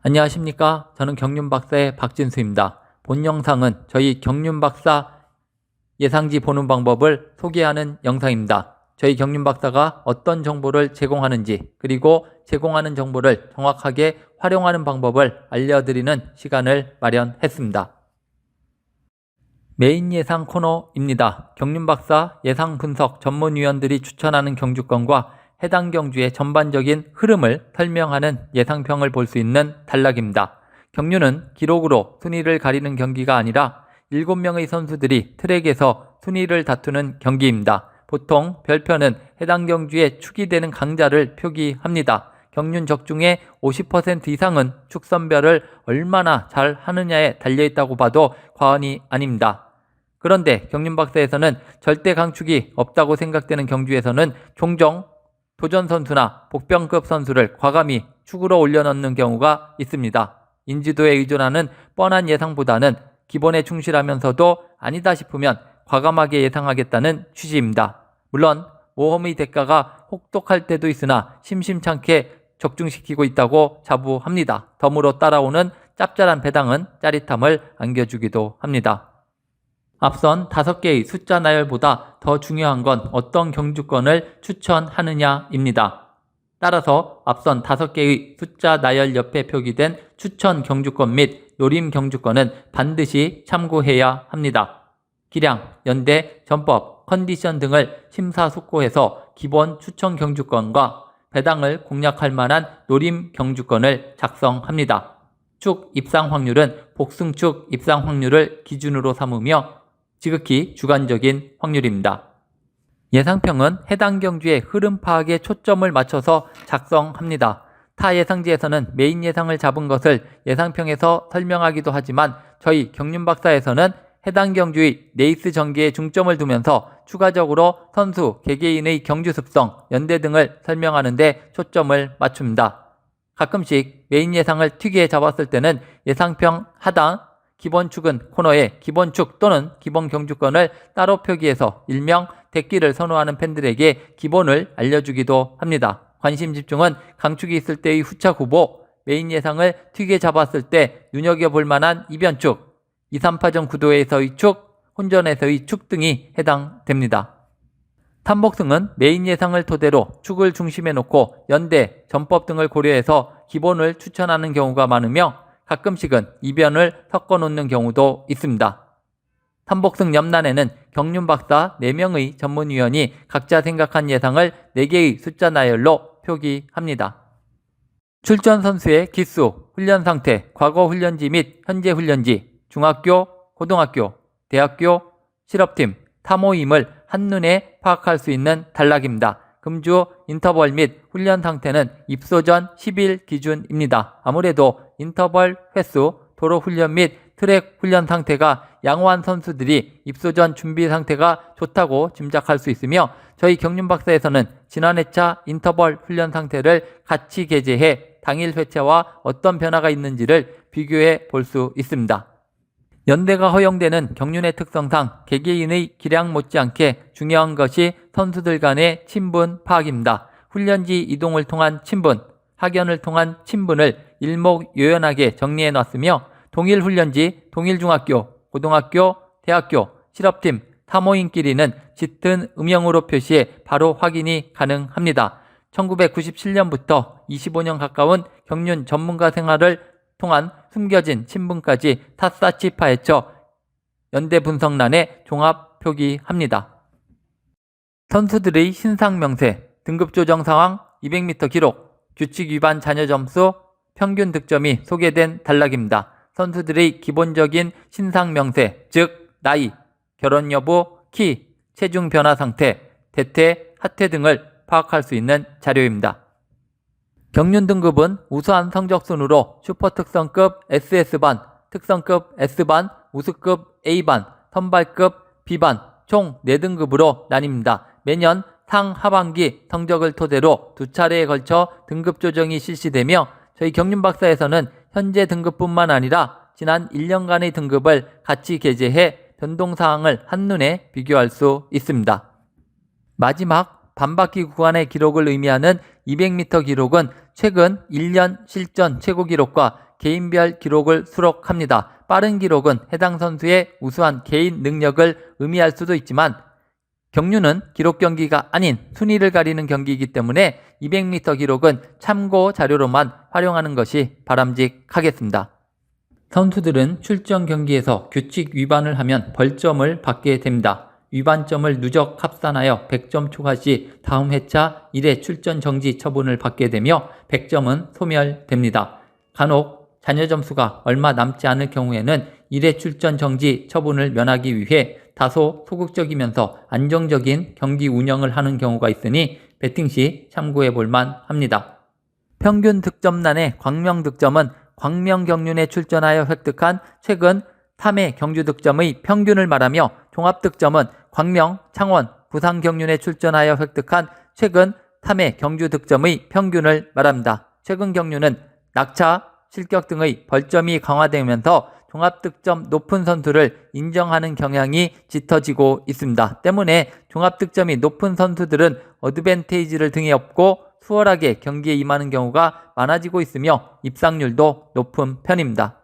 안녕하십니까. 저는 경륜박사의 박진수입니다. 본 영상은 저희 경륜박사 예상지 보는 방법을 소개하는 영상입니다. 저희 경륜박사가 어떤 정보를 제공하는지 그리고 제공하는 정보를 정확하게 활용하는 방법을 알려드리는 시간을 마련했습니다. 메인 예상 코너입니다. 경륜박사 예상 분석 전문위원들이 추천하는 경주권과 해당 경주의 전반적인 흐름을 설명하는 예상평을 볼 수 있는 단락입니다. 경륜은 기록으로 순위를 가리는 경기가 아니라 7명의 선수들이 트랙에서 순위를 다투는 경기입니다. 보통 별표는 해당 경주에 축이 되는 강자를 표기합니다. 경륜 적중의 50% 이상은 축선별을 얼마나 잘 하느냐에 달려있다고 봐도 과언이 아닙니다. 그런데 경륜박사에서는 절대 강축이 없다고 생각되는 경주에서는 종종 도전 선수나 복병급 선수를 과감히 축으로 올려놓는 경우가 있습니다. 인지도에 의존하는 뻔한 예상보다는 기본에 충실하면서도 아니다 싶으면 과감하게 예상하겠다는 취지입니다. 물론 모험의 대가가 혹독할 때도 있으나 심심찮게 적중시키고 있다고 자부합니다. 덤으로 따라오는 짭짤한 배당은 짜릿함을 안겨주기도 합니다. 앞선 다섯 개의 숫자 나열보다 더 중요한 건 어떤 경주권을 추천하느냐입니다. 따라서 앞선 다섯 개의 숫자 나열 옆에 표기된 추천 경주권 및 노림 경주권은 반드시 참고해야 합니다. 기량, 연대, 전법, 컨디션 등을 심사숙고해서 기본 추천 경주권과 배당을 공략할 만한 노림 경주권을 작성합니다. 축 입상 확률은 복승축 입상 확률을 기준으로 삼으며 지극히 주관적인 확률입니다. 예상평은 해당 경주의 흐름 파악에 초점을 맞춰서 작성합니다. 타 예상지에서는 메인 예상을 잡은 것을 예상평에서 설명하기도 하지만 저희 경륜박사에서는 해당 경주의 네이스 전개에 중점을 두면서 추가적으로 선수, 개개인의 경주 습성, 연대 등을 설명하는데 초점을 맞춥니다. 가끔씩 메인 예상을 튀게 잡았을 때는 예상평 하단 기본축은 코너에 기본축 또는 기본 경주권을 따로 표기해서 일명 대기를 선호하는 팬들에게 기본을 알려주기도 합니다. 관심 집중은 강축이 있을 때의 후착 후보, 메인 예상을 튀게 잡았을 때 눈여겨볼 만한 이변축, 2, 3파전 구도에서의 축, 혼전에서의 축 등이 해당됩니다. 탐복승은 메인 예상을 토대로 축을 중심에 놓고 연대, 전법 등을 고려해서 기본을 추천하는 경우가 많으며 가끔씩은 이변을 섞어 놓는 경우도 있습니다. 탐복승 옆란에는 경륜 박사 4명의 전문위원이 각자 생각한 예상을 4개의 숫자 나열로 표기합니다. 출전 선수의 기수, 훈련 상태, 과거 훈련지 및 현재 훈련지, 중학교, 고등학교, 대학교, 실업팀, 탐호임을 한눈에 파악할 수 있는 단락입니다. 금주 인터벌 및 훈련 상태는 입소 전 10일 기준입니다. 아무래도 인터벌 횟수, 도로 훈련 및 트랙 훈련 상태가 양호한 선수들이 입소 전 준비 상태가 좋다고 짐작할 수 있으며 저희 경륜박사에서는 지난 회차 인터벌 훈련 상태를 같이 게재해 당일 회차와 어떤 변화가 있는지를 비교해 볼 수 있습니다. 연대가 허용되는 경륜의 특성상 개개인의 기량 못지않게 중요한 것이 선수들 간의 친분 파악입니다. 훈련지 이동을 통한 친분, 학연을 통한 친분을 일목요연하게 정리해 놨으며 동일 훈련지, 동일 중학교, 고등학교, 대학교, 실업팀, 사모인끼리는 짙은 음영으로 표시해 바로 확인이 가능합니다. 1997년부터 25년 가까운 경륜 전문가 생활을 통한 숨겨진 친분까지 샅샅이 파헤쳐 연대 분석란에 종합 표기합니다. 선수들의 신상 명세, 등급 조정 상황, 200m 기록, 규칙 위반 잔여 점수, 평균 득점이 소개된 단락입니다. 선수들의 기본적인 신상 명세, 즉 나이, 결혼 여부, 키, 체중 변화 상태, 대퇴, 하퇴 등을 파악할 수 있는 자료입니다. 경륜 등급은 우수한 성적 순으로 슈퍼 특성급 SS반, 특성급 S반, 우수급 A반, 선발급 B반 총 4등급으로 나뉩니다. 매년 상 하반기 성적을 토대로 두 차례에 걸쳐 등급 조정이 실시되며 저희 경륜 박사에서는 현재 등급뿐만 아니라 지난 1년간의 등급을 같이 게재해 변동 사항을 한눈에 비교할 수 있습니다. 마지막 반바퀴 구간의 기록을 의미하는 200m 기록은 최근 1년 실전 최고 기록과 개인별 기록을 수록합니다. 빠른 기록은 해당 선수의 우수한 개인 능력을 의미할 수도 있지만 경륜은 기록 경기가 아닌 순위를 가리는 경기이기 때문에 200m 기록은 참고 자료로만 활용하는 것이 바람직하겠습니다. 선수들은 출전 경기에서 규칙 위반을 하면 벌점을 받게 됩니다. 위반점을 누적 합산하여 100점 초과 시 다음 회차 1회 출전 정지 처분을 받게 되며 100점은 소멸됩니다. 간혹 잔여 점수가 얼마 남지 않을 경우에는 1회 출전 정지 처분을 면하기 위해 다소 소극적이면서 안정적인 경기 운영을 하는 경우가 있으니 배팅 시 참고해 볼만 합니다. 평균 득점란의 광명 득점은 광명 경륜에 출전하여 획득한 최근 3회 경주 득점의 평균을 말하며 종합 득점은 광명, 창원, 부산 경륜에 출전하여 획득한 최근 3회 경주 득점의 평균을 말합니다. 최근 경륜은 낙차, 실격 등의 벌점이 강화되면서 종합득점 높은 선수를 인정하는 경향이 짙어지고 있습니다. 때문에 종합득점이 높은 선수들은 어드밴테이지를 등에 업고 수월하게 경기에 임하는 경우가 많아지고 있으며 입상률도 높은 편입니다.